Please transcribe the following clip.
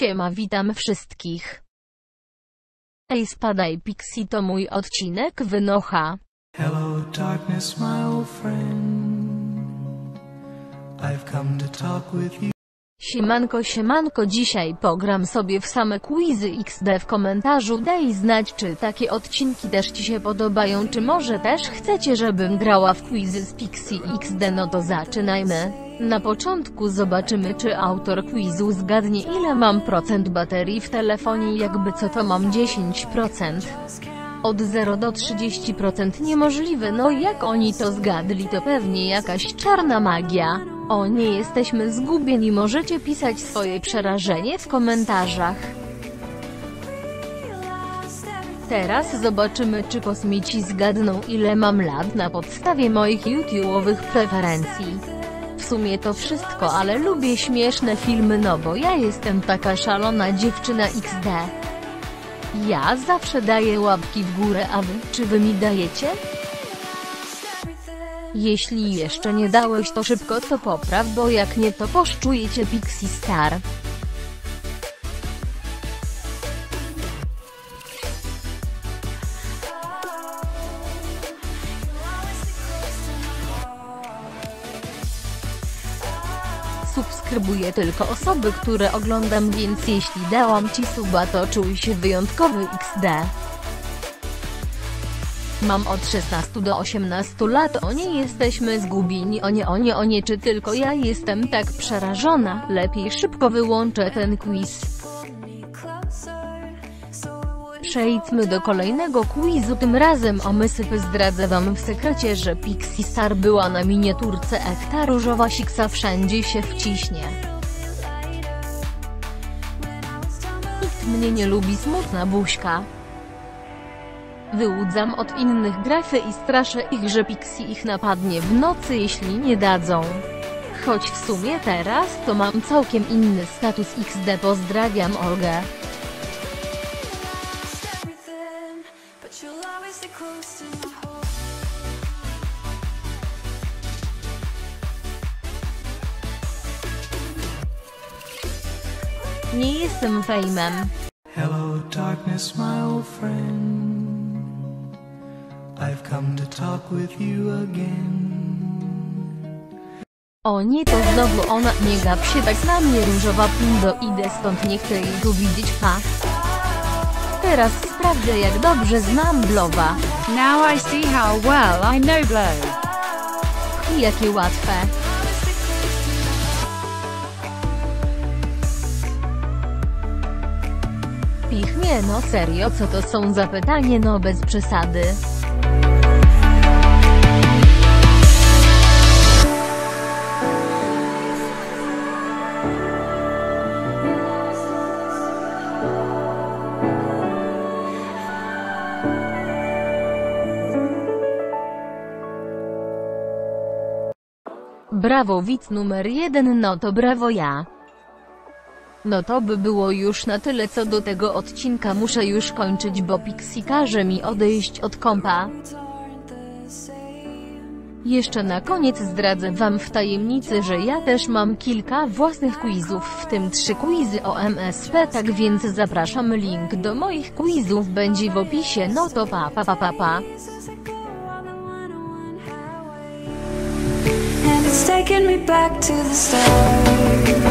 Siema witam wszystkich. Ej spadaj Pixie to mój odcinek wynocha. Hello, darkness, my old friend. I've come to talk with you. Siemanko siemanko dzisiaj pogram sobie w same quizy XD w komentarzu daj znać czy takie odcinki też ci się podobają czy może też chcecie żebym grała w quizy z Pixie XD no to zaczynajmy. Na początku zobaczymy czy autor quizu zgadnie ile mam procent baterii w telefonie jakby co to mam 10%. Od 0 do 30% niemożliwe no jak oni to zgadli to pewnie jakaś czarna magia. O nie jesteśmy zgubieni możecie pisać swoje przerażenie w komentarzach. Teraz zobaczymy czy kosmici zgadną ile mam lat na podstawie moich YouTube'owych preferencji. Sumie to wszystko ale lubię śmieszne filmy no bo ja jestem taka szalona dziewczyna XD. Ja zawsze daję łapki w górę a wy, czy wy mi dajecie? Jeśli jeszcze nie dałeś to szybko to popraw bo jak nie to poszczujecie Pixie Star. Subskrybuję tylko osoby, które oglądam więc jeśli dałam ci suba to czuj się wyjątkowy XD. Mam od 16 do 18 lat, o nie jesteśmy zgubieni, o nie, o nie, o nie, czy tylko ja jestem tak przerażona, lepiej szybko wyłączę ten quiz. Przejdźmy do kolejnego quizu, tym razem o mysypy zdradzę wam w sekrecie, że Pixie Star była na miniaturce Ekta Różowa Siksa wszędzie się wciśnie. Nikt mnie nie lubi smutna buźka. Wyłudzam od innych grafy i straszę ich, że Pixie ich napadnie w nocy jeśli nie dadzą. Choć w sumie teraz to mam całkiem inny status XD pozdrawiam Olgę. Nie jestem fejmem. Hello, darkness, my old friend. I've come to talk with you again. O nie to znowu ona, nie gap się tak na mnie różowa pindo idę stąd nie chcę jej tu widzieć pa. Teraz sprawdzę jak dobrze znam Blowa. Now I see how well I know Blow. I jakie łatwe. Pichnie no serio co to są za pytanie no bez przesady. Brawo widz numer jeden no to brawo ja. No to by było już na tyle co do tego odcinka muszę już kończyć bo Pixie każe mi odejść od kompa. Jeszcze na koniec zdradzę wam w tajemnicy, że ja też mam kilka własnych quizów, w tym trzy quizy o MSP, tak więc zapraszam link do moich quizów będzie w opisie, no to pa pa pa pa pa. This is a go on the 101 highway. And it's me back to the start.